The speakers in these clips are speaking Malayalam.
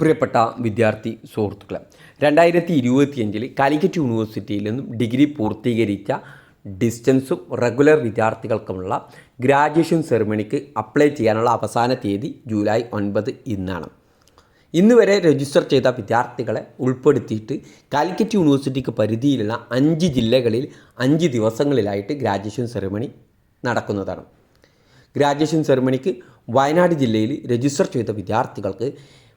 പ്രിയപ്പെട്ട വിദ്യാർത്ഥി സുഹൃത്തുക്കളെ രണ്ടായിരത്തി ഇരുപത്തിയഞ്ചിൽ കാലിക്കറ്റ് യൂണിവേഴ്സിറ്റിയിൽ നിന്നും ഡിഗ്രി പൂർത്തീകരിച്ച ഡിസ്റ്റൻസും റെഗുലർ വിദ്യാർത്ഥികൾക്കുമുള്ള ഗ്രാജുവേഷൻ സെറിമണിക്ക് അപ്ലൈ ചെയ്യാനുള്ള അവസാന തീയതി ജൂലൈ ഒൻപത് ഇന്നാണ്. ഇന്ന് വരെ രജിസ്റ്റർ ചെയ്ത വിദ്യാർത്ഥികളെ ഉൾപ്പെടുത്തിയിട്ട് കാലിക്കറ്റ് യൂണിവേഴ്സിറ്റിക്ക് പരിധിയിലുള്ള അഞ്ച് ജില്ലകളിൽ അഞ്ച് ദിവസങ്ങളിലായിട്ട് ഗ്രാജുവേഷൻ സെറിമണി നടക്കുന്നതാണ്. ഗ്രാജുവേഷൻ സെറിമണിക്ക് വയനാട് ജില്ലയിൽ രജിസ്റ്റർ ചെയ്ത വിദ്യാർത്ഥികൾക്ക്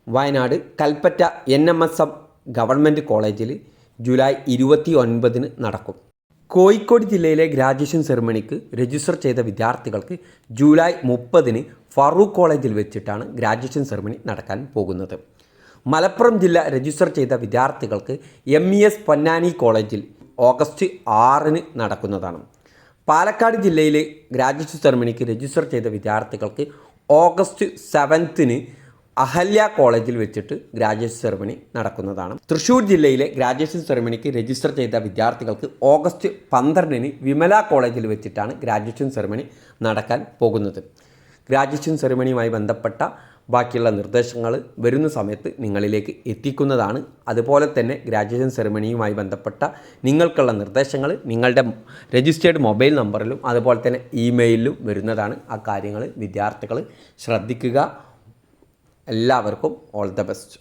Wayanad Kalpetta N M S M government കോളേജിൽ ജൂലൈ ഇരുപത്തി ഒൻപതിന് നടക്കും. കോഴിക്കോട് ജില്ലയിലെ ഗ്രാജുവേഷൻ സെറിമണിക്ക് രജിസ്റ്റർ ചെയ്ത വിദ്യാർത്ഥികൾക്ക് ജൂലൈ മുപ്പതിന് ഫറൂഖ് കോളേജിൽ വെച്ചിട്ടാണ് ഗ്രാജുവേഷൻ സെറിമണി നടക്കാൻ പോകുന്നത്. മലപ്പുറം ജില്ല രജിസ്റ്റർ ചെയ്ത വിദ്യാർത്ഥികൾക്ക് എം ഇ എസ് പൊന്നാനി കോളേജിൽ ഓഗസ്റ്റ് ആറിന് നടക്കുന്നതാണ്. പാലക്കാട് ജില്ലയിലെ ഗ്രാജുവേഷൻ സെറിമണിക്ക് രജിസ്റ്റർ ചെയ്ത വിദ്യാർത്ഥികൾക്ക് ഓഗസ്റ്റ് സെവൻത്തിന് അഹല്യ കോളേജിൽ വെച്ചിട്ട് ഗ്രാജുവേഷൻ സെറമണി നടക്കുന്നതാണ്. തൃശ്ശൂർ ജില്ലയിലെ ഗ്രാജുവേഷൻ സെറമണിക്ക് രജിസ്റ്റർ ചെയ്ത വിദ്യാർത്ഥികൾക്ക് ഓഗസ്റ്റ് പന്ത്രണ്ടിന് വിമല കോളേജിൽ വെച്ചിട്ടാണ് ഗ്രാജുവേഷൻ സെറമണി നടക്കാൻ പോകുന്നത്. ഗ്രാജുവേഷൻ സെറമണിയുമായി ബന്ധപ്പെട്ട ബാക്കിയുള്ള നിർദ്ദേശങ്ങൾ വരുന്ന സമയത്ത് നിങ്ങളിലേക്ക് എത്തിക്കുന്നതാണ്. അതുപോലെ തന്നെ ഗ്രാജുവേഷൻ സെറമണിയുമായി ബന്ധപ്പെട്ട നിങ്ങൾക്കുള്ള നിർദ്ദേശങ്ങൾ നിങ്ങളുടെ രജിസ്റ്റേർഡ് മൊബൈൽ നമ്പറിലും അതുപോലെ തന്നെ ഇമെയിലിലും വരുന്നതാണ്. ആ കാര്യങ്ങൾ വിദ്യാർത്ഥികൾ ശ്രദ്ധിക്കുക. എല്ലാവർക്കും ഓൾ ദ ബെസ്റ്റ്